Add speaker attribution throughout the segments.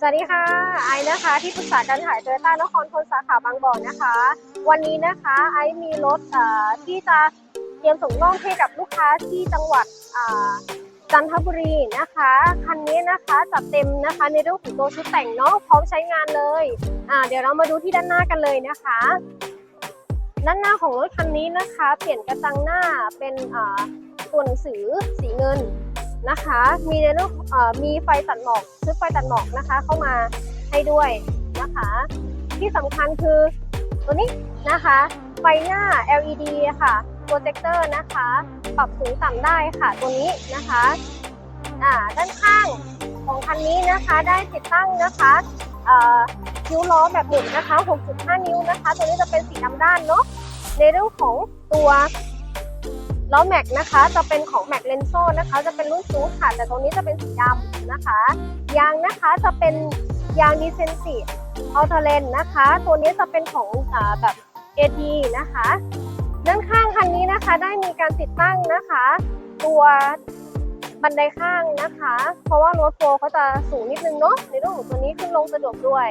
Speaker 1: สวัสดีค่ะ ไอซ์นะคะ ที่ปรึกษาการขายโตโยต้านครทนสาขาบางบ่อนะคะ วันนี้นะคะไอซ์มีรถอ่อที่จะเตรียมส่งมอบให้กับลูกค้าที่จังหวัดอ่าจันทบุรีนะคะคันนี้นะคะจัดเต็มนะคะในเรื่องของตัวชุดแต่งเนาะพร้อมใช้งานเลยอ่าเดี๋ยวเรามาดูที่ด้านหน้ากันเลยนะคะ ด้านหน้าของรถคันนี้นะคะ เปลี่ยนกระจังหน้าเป็นอ่าตัวหนังสือสีเงิน นะคะ มีในเรื่องมีไฟตัดหมอกชุดไฟตัดหมอกนะคะ เข้ามาให้ด้วยนะคะ ที่สำคัญคือตัวนี้นะคะไฟหน้า LED ค่ะโปรเจคเตอร์นะคะ ปรับสูงต่ำได้ค่ะตัวนี้นะคะอ่าด้านข้างของคันนี้นะคะได้ติดตั้งนะคะคิ้วล้อแบบหมุนนะคะ 6.5 นิ้วนะคะ ตัวนี้จะเป็นสีดำด้านเนาะในเรื่องของตัว ล้อแม็กนะคะจะเป็นของแม็กเลนโซนะคะ จะเป็นรุ่นซูค่ะ แต่ตรงนี้จะเป็นสีดำนะคะ ยางนะคะจะเป็นยางดีเซนซีอัลเทเลนนะคะ ตัวนี้จะเป็นของอาแบบ AT นะคะด้านข้างคันนี้นะคะได้มีการติดตั้งนะคะ ตัวบันไดข้างนะคะ เพราะว่ารถโฟร์เขาจะสูงนิดนึงเนาะในเรื่องของตัวนี้ขึ้นลงสะดวกด้วย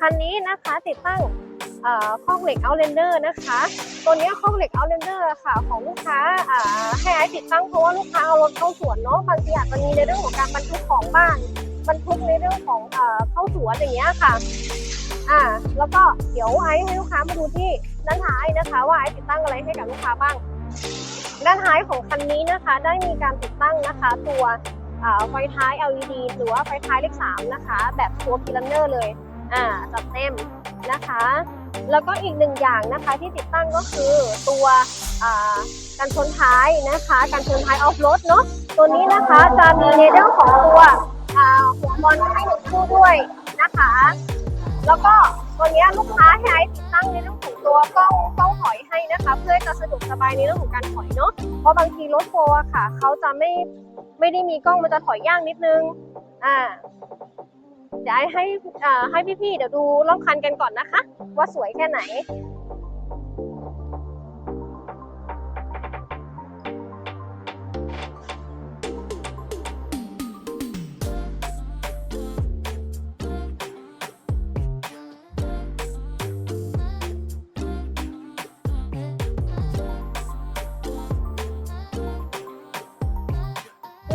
Speaker 1: คันนี้นะคะติดตั้ง ข้องเหล็กเอาเลนเดอร์นะคะ ตัวนี้ข้องเหล็กเอาเลนเดอร์ค่ะ ของลูกค้าให้ไอติดตั้งเพราะว่าลูกค้าเอารถเข้าสวนเนาะบางทีอาจจะมีในเรื่องของการบรรทุกของบ้านบรรทุกในเรื่องของเข้าสวนอย่างเงี้ยค่ะอ่าแล้วก็เดี๋ยวไอให้ลูกค้ามาดูที่ด้านท้ายนะคะ ว่าไอติดตั้งอะไรให้กับลูกค้าบ้าง ด้านท้ายของคันนี้นะคะ ได้มีการติดตั้งนะคะ ตัวไฟท้าย LED หรือว่าไฟท้ายเลข3นะคะ แบบตัวพิลันเนอร์เลย อ่าจัดเต็มนะคะ แล้วก็อีกหนึ่งอย่างนะคะที่ติดตั้งก็คือตัวการชนท้ายนะคะ การชนท้ายออฟโรดเนาะตัวนี้นะคะจะมีในเรื่องของตัวหัวบอลให้หนึ่งคู่ด้วยนะคะ แล้วก็ตัวนี้ลูกค้าให้ไอซ์ติดตั้งในเรื่องของตัวกล้องกล้องถอยให้นะคะ เพื่อจะสะดวกสบายในเรื่องของการถอยเนาะเพราะบางทีรถโฟร์อะค่ะ เขาจะไม่ไม่ได้มีกล้องมันจะถอยยากนิดนึงอ่า เดี๋ยวให้ให้พี่ๆเดี๋ยวดูล่องคันกันก่อนนะคะ ว่าสวยแค่ไหน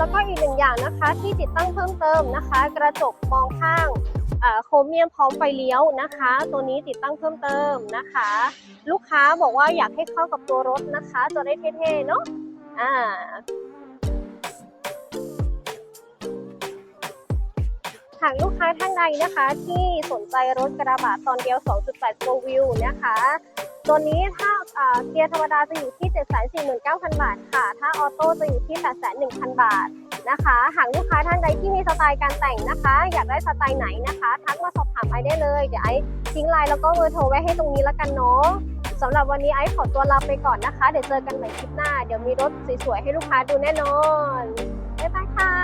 Speaker 1: แล้วก็อีกหนึ่งอย่างนะคะที่ติดตั้งเพิ่มเติมนะคะ กระจกมองข้างโครเมียมพร้อมไฟเลี้ยวนะคะ ตัวนี้ติดตั้งเพิ่มเติมนะคะ ลูกค้าบอกว่าอยากให้เข้ากับตัวรถนะคะจะได้เท่ๆเนาะอ่าหากลูกค้าท่านใดนะคะ ที่สนใจรถกระบะตอนเดียว 2.8 4 Wheel นะคะ ตัวนี้ถ้าเกียร์ธรรมดาจะอยู่ที่ 749,000 บาทค่ะ ถ้าออโต้จะอยู่ที่ 801,000 บาทนะคะ หากลูกค้าท่านใดที่มีสไตล์การแต่งนะคะ อยากได้สไตล์ไหนนะคะ ทักมาสอบถามไอได้เลย เดี๋ยวไอทิ้งไลน์แล้วก็เบอร์โทรไว้ให้ตรงนี้แล้วกันเนาะสำหรับวันนี้ไอขอตัวลาไปก่อนนะคะ เดี๋ยวเจอกันใหม่คลิปหน้า เดี๋ยวมีรถสวยๆให้ลูกค้าดูแน่นอน บ๊ายบายค่ะ